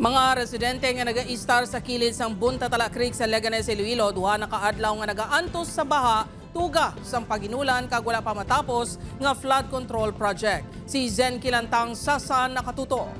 Mga residente nga naga-istar sa kilid sang Buntatala Creek sa Leganes, Iloilo, duha na kaadlaw nga nagaantos sa baha tuga sang paginulan kag wala pa matapos nga flood control project. Si Zen Kilantang sasan nakatuto.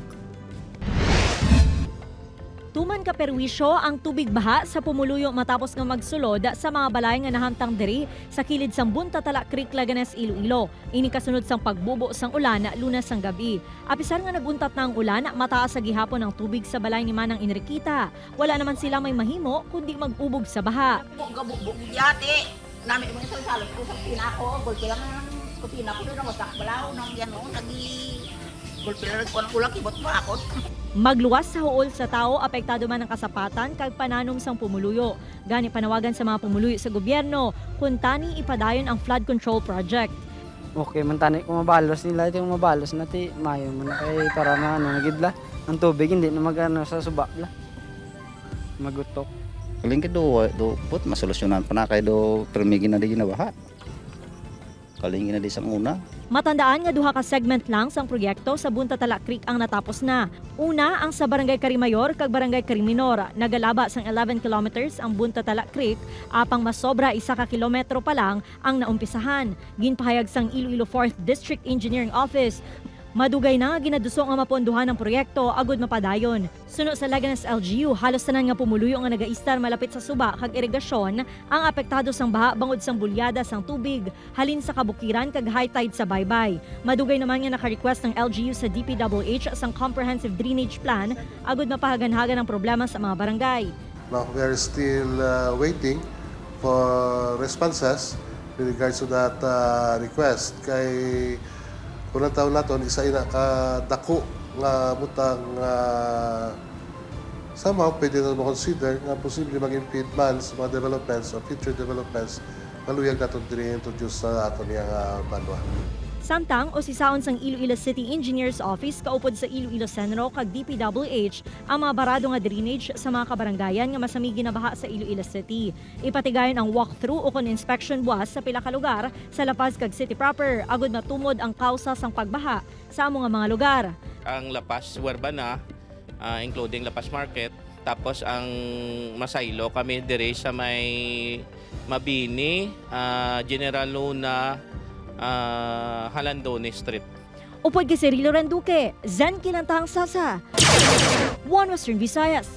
Tuman ka perwisyo ang tubig baha sa pumuluyo matapos nga magsulod sa mga balay nga nahamtang diri sa kilid sang Buntatala Creek, Laganes, Iloilo. Ini kasunod sang pagbubo sang ulan lunas sang gabi. Apisar nga naguntat na ang ulan, mataas sa gihapon ang tubig sa balay ni Manang Enriquita. Wala naman sila may mahimo kundi mag-ubog sa baha. Bugabog yate. Nami mo sa ko sa kusina ko. Golpe lang ang kusina ko doon. Masak nang yan o. Nagi... Magluwas sa huol sa tao, apektado man ang kasapatan kag pananom sang pumuluyo. Gani panawagan sa mga pumuluyo sa gobyerno, kuntani ipadayon ang flood control project. Okay, man tani kung mabalos nila ito yung mabalos na ti mayo mo na kay para na ano nagidla. Ang tubig hindi na magano sa suba la. Magutok. Kaling do do put masolusyonan pa na kay do permigi na di ginabaha. Kaling na di sang una. Matandaan nga duha ka segment lang sang proyekto sa Buntatala Creek ang natapos na. Una ang sa Barangay Karimayor kag Barangay Kariminor. Nagalaba sang 11 kilometers ang Buntatala Creek apang masobra isa ka kilometro pa lang ang naumpisahan. Ginpahayag sang Iloilo 4th District Engineering Office. Madugay na ginadusong ang maponduhan ng proyekto agud mapadayon. Suno sa Laganas LGU, halos tanan nga pumuluyo nga nagaistar malapit sa suba kag irigasyon ang apektado sang baha bangod sang bulyada sang tubig halin sa kabukiran kag high tide sa baybay. Madugay naman nga naka-request ng LGU sa DPWH sang comprehensive drainage plan agud mapahaganhagan ang problema sa mga barangay. Now, we are still uh, waiting for responses with regards to that uh, request. Kay unang taon naton isa ina ka dako nga butang uh, somehow pwede na mo consider nga posible mag-impede sa mga developments o future developments maluyag naton diri introduce sa aton yang uh, banwa. Samtang o sisaon sang Iloilo City Engineers Office kaupod sa Iloilo Senro kag DPWH ang mga barado nga drainage sa mga kabarangayan nga masami ginabaha sa Iloilo City. Ipatigayon ang walkthrough o kon inspection buwas sa pila ka lugar sa La Paz kag City proper agud matumod ang kausa sang pagbaha sa amo nga mga lugar. ang Lapas Huerbana, ah, including Lapas Market. Tapos ang Masaylo kami dire sa may Mabini, ah, General Luna, ah, Halandone Street. Upod kay Cirilo Randuque, Zen Kinantang Sasa. One Western Visayas.